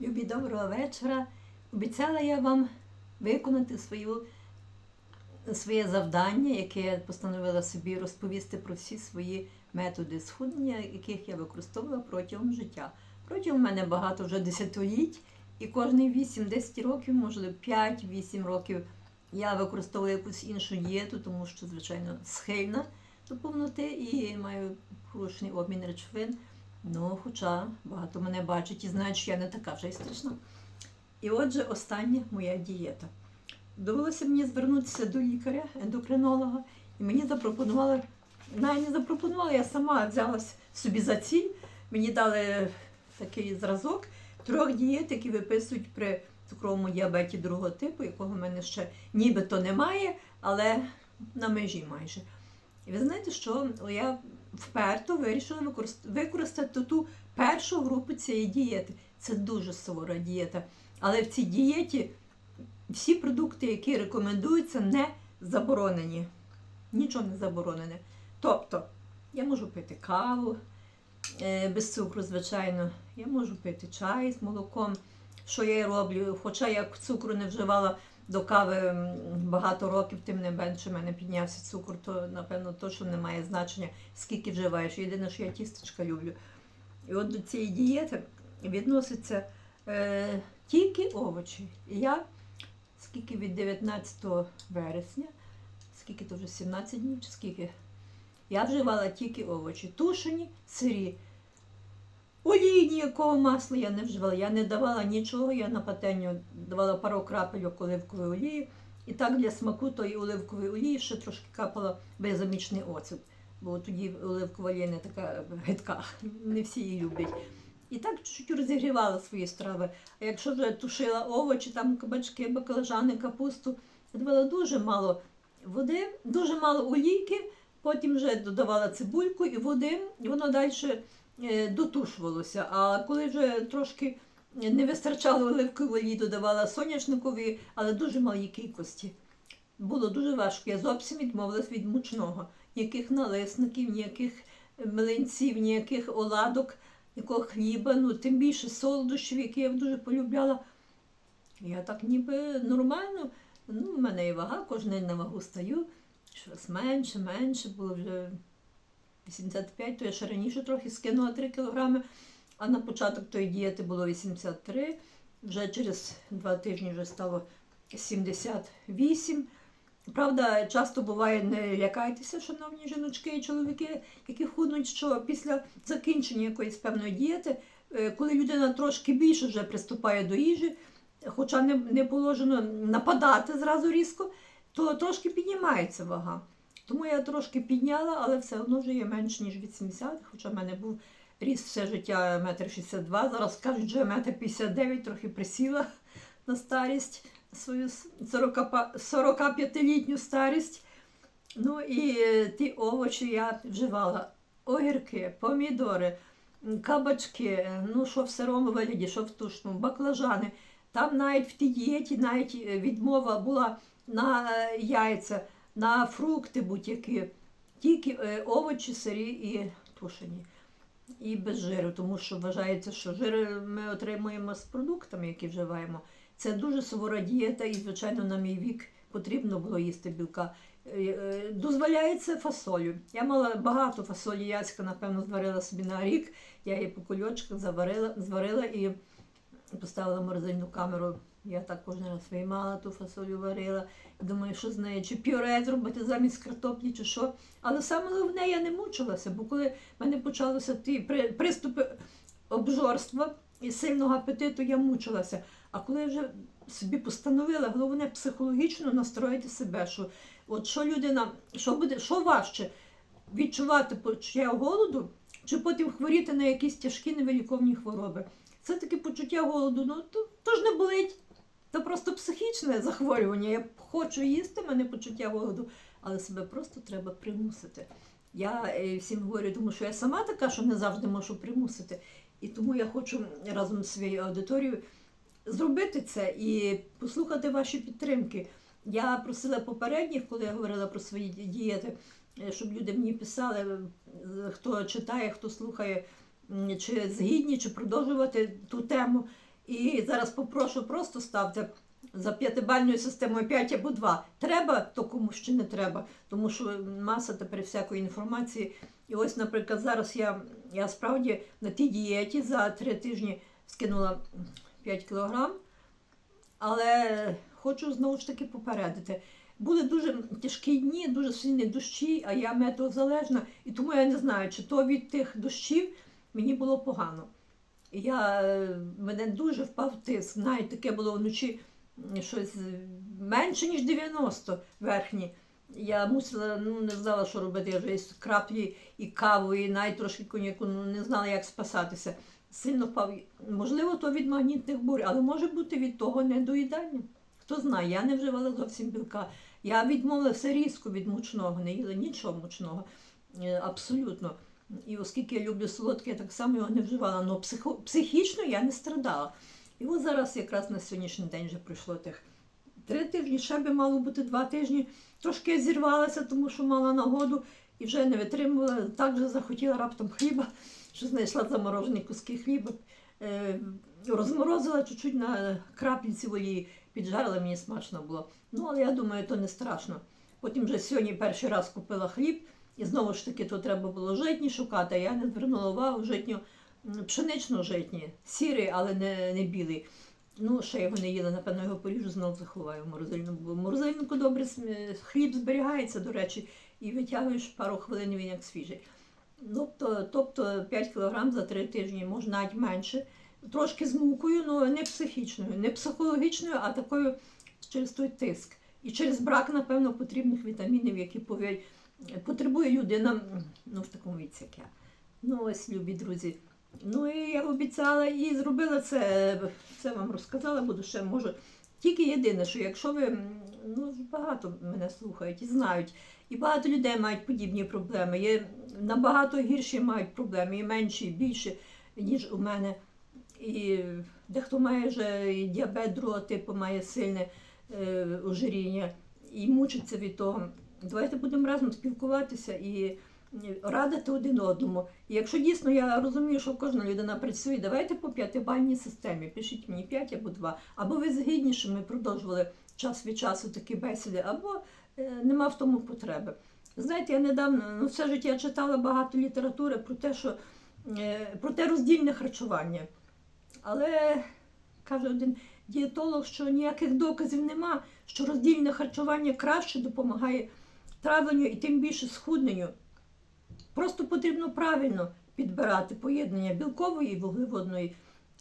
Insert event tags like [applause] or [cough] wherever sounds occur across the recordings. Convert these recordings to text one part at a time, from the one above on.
Любі доброго вечора. Обіцяла я вам виконати свою, своє завдання, яке я постановила собі розповісти про всі свої методи схуднення, яких я використовувала протягом життя. Протягом мене багато вже десятиліть, і кожні 8-10 років, можливо, 5-8 років я використовую якусь іншу дієту, тому що, звичайно, схильна до повноти і маю хороший обмін речовин. Ну, хоча багато мене бачать і знають, що я не така вже й страшна. І отже, остання моя дієта. Довелося мені звернутися до лікаря, ендокринолога, і мені запропонували, навіть не запропонували, я сама взялась собі за ціль. Мені дали такий зразок трьох дієт, які виписують при цукровому діабеті другого типу, якого в мене ще нібито немає, але на межі майже. І ви знаєте, що я вперто вирішила використати ту першу групу цієї дієти. Це дуже сувора дієта. Але в цій дієті всі продукти, які рекомендуються, не заборонені. Нічого не заборонене. Тобто, я можу пити каву е, без цукру, звичайно, я можу пити чай з молоком, що я й роблю. Хоча я цукру не вживала до кави багато років, тим не менше в мене піднявся цукор, то напевно точно не має значення, скільки вживаєш. Єдине, що я тістечка люблю. І от до цієї дієти відноситься е, тільки овочі. Я скільки від 19 вересня, скільки то вже 17 днів, чи скільки, я вживала тільки овочі, тушені, сирі. Олії ніякого масла я не вживала, я не давала нічого, я на пательню давала пару крапельок оливкової олії. І так для смаку тої оливкової олії ще трошки капала безамічний оцет. Бо тоді оливкова олія не така гидка, [laughs] не всі її люблять. І так чуть-чуть розігрівала свої страви. А якщо вже тушила овочі, там кабачки, баклажани, капусту, я давала дуже мало води, дуже мало олійки, потім вже додавала цибульку і води, і воно далі дотушувалося. А коли вже трошки не вистачало оливкової додавала соняшникові, але дуже малій кількості. Було дуже важко. Я зовсім відмовилась від мучного. Ніяких налисників, ніяких млинців, ніяких оладок, ніякого хліба, ну тим більше солодощів, які я дуже полюбляла. Я так ніби нормально. Ну, в мене і вага, кожен день на вагу стаю. Щось менше, менше, було вже 85, то я ще раніше трохи скинула 3 кілограми, а на початок тої дієти було 83, вже через два тижні вже стало 78. Правда, часто буває, не лякайтеся, шановні жіночки і чоловіки, які худнуть, що після закінчення якоїсь певної дієти, е, коли людина трошки більше вже приступає до їжі, хоча не, не положено нападати зразу різко, то трошки піднімається вага. Тому я трошки підняла, але все одно вже є менше, ніж 80, хоча в мене був ріст все життя 1,62 м. Зараз кажуть, вже 1,59 м, трохи присіла на старість, свою 40 45-літню старість. Ну і е, ті овочі я вживала. Огірки, помідори, кабачки, е, ну що в сирому вигляді, що в тушному, баклажани. Там навіть в тій дієті навіть е, відмова була на яйця, на фрукти будь-які. Тільки е, овочі, сирі і тушені. І без жиру, тому що вважається, що жир ми отримуємо з продуктами, які вживаємо. Це дуже сувора дієта, і, звичайно, на мій вік потрібно було їсти білка. Е, е, Дозволяється фасолю. Я мала багато фасолі яська, напевно, зварила собі на рік. Я її по кульочках заварила, зварила і поставила в морозильну камеру. Я так кожен раз виймала ту фасолю варила. Думаю, що з нею, чи пюре зробити замість картоплі, чи що. Але саме головне, я не мучилася, бо коли в мене почалися ті при- приступи обжорства і сильного апетиту, я мучилася. А коли я вже собі постановила, головне психологічно настроїти себе, що от що людина, що буде, що важче відчувати почуття голоду, чи потім хворіти на якісь тяжкі невиліковні хвороби. Це таке почуття голоду, ну то, то ж не болить. Це просто психічне захворювання. Я хочу їсти, мене почуття голоду, але себе просто треба примусити. Я е, всім говорю, тому що я сама така, що не завжди можу примусити. І тому я хочу разом з своєю аудиторією зробити це і послухати ваші підтримки. Я просила попередніх, коли я говорила про свої ді- дієти, е, щоб люди мені писали, е, хто читає, хто слухає, чи згідні, чи продовжувати ту тему. І зараз попрошу, просто ставте за п'ятибальною системою 5 або 2. Треба, то комусь ще не треба, тому що маса тепер всякої інформації. І ось, наприклад, зараз я, я справді на тій дієті за три тижні скинула 5 кілограм, але хочу знову ж таки попередити. Були дуже тяжкі дні, дуже сильні дощі, а я метеозалежна, і тому я не знаю, чи то від тих дощів мені було погано. І Я, е, мене дуже впав тиск. Навіть таке було вночі щось е, менше, ніж 90 верхні. Я мусила, ну не знала, що робити. Я вже із краплі і каву, і навіть трошки коньяку, ну не знала, як спасатися. Сильно впав. Можливо, то від магнітних бурь, але може бути від того недоїдання. Хто знає, я не вживала зовсім білка. Я відмовилася різко від мучного, не їла нічого мучного. Е, Абсолютно. І оскільки я люблю солодке, я так само його не вживала. але психічно я не страдала. І от зараз якраз на сьогоднішній день вже пройшло тих три тижні, ще би мало бути два тижні. Трошки я зірвалася, тому що мала нагоду і вже не витримувала. Так же захотіла раптом хліба, що знайшла заморожені куски хліба. Е, розморозила чуть-чуть на крапліці в олії, піджарила, мені смачно було. Ну, але я думаю, то не страшно. Потім вже сьогодні перший раз купила хліб, і знову ж таки, то треба було житні шукати, я не звернула увагу житню, пшенично житні, сірий, але не, не білий. Ну, ще його не їла, напевно, його поріжу, знову заховаю в морозильну. Бо в морозильнику добре хліб зберігається, до речі, і витягуєш пару хвилин він як свіжий. Тобто, тобто 5 кг за 3 тижні, може навіть менше. Трошки з мукою, але не психічною, не психологічною, а такою через той тиск. І через брак, напевно, потрібних вітамінів, які пові- потребує людина ну, в такому віці, як я. Ну, ось, любі друзі. Ну і я обіцяла і зробила це, це вам розказала, буду ще можу. Тільки єдине, що якщо ви ну, багато мене слухають і знають, і багато людей мають подібні проблеми, є набагато гірші мають проблеми, і менші, і більші, ніж у мене. І дехто має вже і діабет другого типу, має сильне е, ожиріння і мучиться від того. Давайте будемо разом спілкуватися і радити один одному. І якщо дійсно я розумію, що кожна людина працює, давайте по п'ятибальній системі. Пишіть мені 5 або 2. Або ви згідні, що ми продовжували час від часу такі бесіди, або е, нема в тому потреби. Знаєте, я недавно ну, все життя читала багато літератури про те, що е, про те роздільне харчування. Але каже один дієтолог, що ніяких доказів нема, що роздільне харчування краще допомагає травленню і тим більше схудненню. Просто потрібно правильно підбирати поєднання білкової і вуглеводної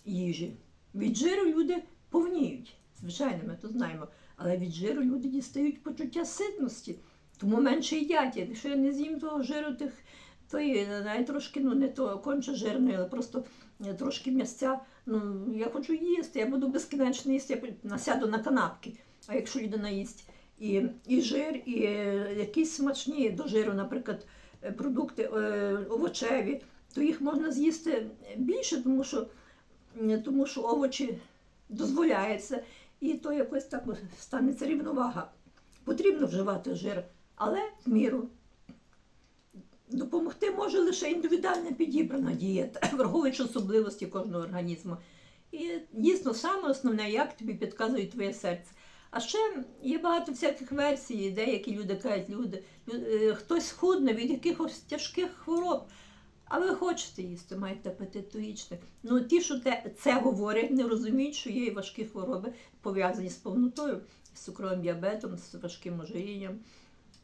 їжі. Від жиру люди повніють. Звичайно, ми то знаємо. Але від жиру люди дістають почуття ситності, тому менше їдять. Якщо я не з'їм того жиру, тих, то і навіть трошки, ну не то конче жирної, але просто е, трошки м'ясця. Ну, я хочу їсти, я буду безкінечно їсти, я насяду на канапки. А якщо людина їсть і, і жир, і е, якісь смачні до жиру, наприклад, е, продукти е, овочеві, то їх можна з'їсти більше, тому що, тому що овочі дозволяється, і то якось так станеться рівновага. Потрібно вживати жир, але в міру. Допомогти може лише індивідуально підібрана дієта, [coughs] враховуючи особливості кожного організму. І дійсно саме основне, як тобі підказує твоє серце. А ще є багато всяких версій, деякі люди кажуть, люди, е, хтось худне від якихось тяжких хвороб. А ви хочете їсти, маєте апетит, то. Ну ті, що те, це говорять, не розуміють, що є і важкі хвороби, пов'язані з повнотою, з цукровим діабетом, з важким ожирінням.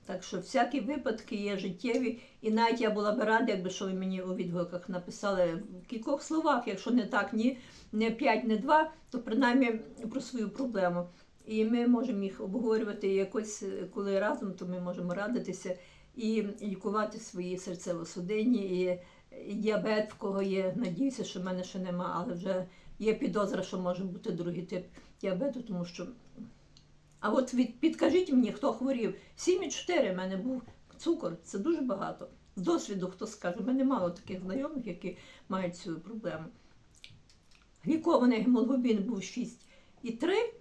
Так що всякі випадки є життєві, і навіть я була б рада, якби що ви мені у відгуках написали в кількох словах, якщо не так, ні, не п'ять, не два, то принаймні про свою проблему. І ми можемо їх обговорювати якось, коли разом, то ми можемо радитися і лікувати свої серцево-судинні, і, діабет, в кого є. Надіюся, що в мене ще нема, але вже є підозра, що може бути другий тип діабету, тому що. А от від, підкажіть мені, хто хворів. 7,4 в мене був цукор, це дуже багато. З досвіду хто скаже, в мене мало таких знайомих, які мають цю проблему. Глікований гемоглобін був 6,3,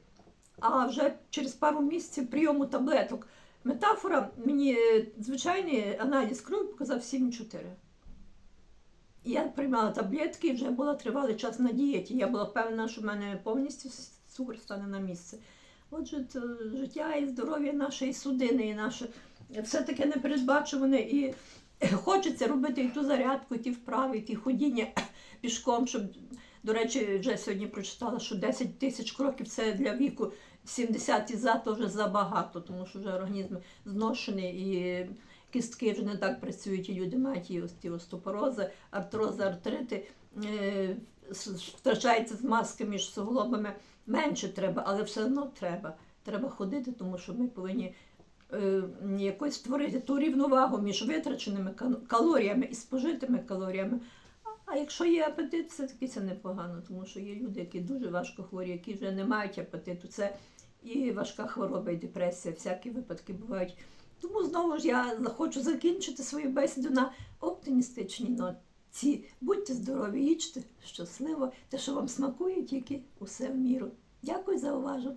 а вже через пару місяців прийому таблеток. Метафора, мені е, звичайний аналіз крові показав 7,4. Я приймала таблетки і вже була тривалий час на дієті. Я була впевнена, що в мене повністю цукор стане на місце. Отже, життя і здоров'я нашої судини, і наше все таке непередбачуване. І [coughs] хочеться робити і ту зарядку, і ті вправи, і ті ходіння [coughs] пішком, щоб, до речі, вже сьогодні прочитала, що 10 тисяч кроків це для віку 70 і за, то вже забагато, тому що вже організм зношений і кістки вже не так працюють, і люди мають і остеопорози, артрози, артрити. Е, втрачається змазка між суглобами. Менше треба, але все одно треба. Треба ходити, тому що ми повинні е, якось створити ту рівновагу між витраченими кал- калоріями і спожитими калоріями. А- якщо є апетит, все таки це непогано, тому що є люди, які дуже важко хворі, які вже не мають апетиту. Це і важка хвороба, і депресія, всякі випадки бувають. Тому знову ж я хочу закінчити свою бесіду на оптимістичній ноті. Будьте здорові, їжте щасливо, те, що вам смакує, тільки усе в міру. Дякую за увагу.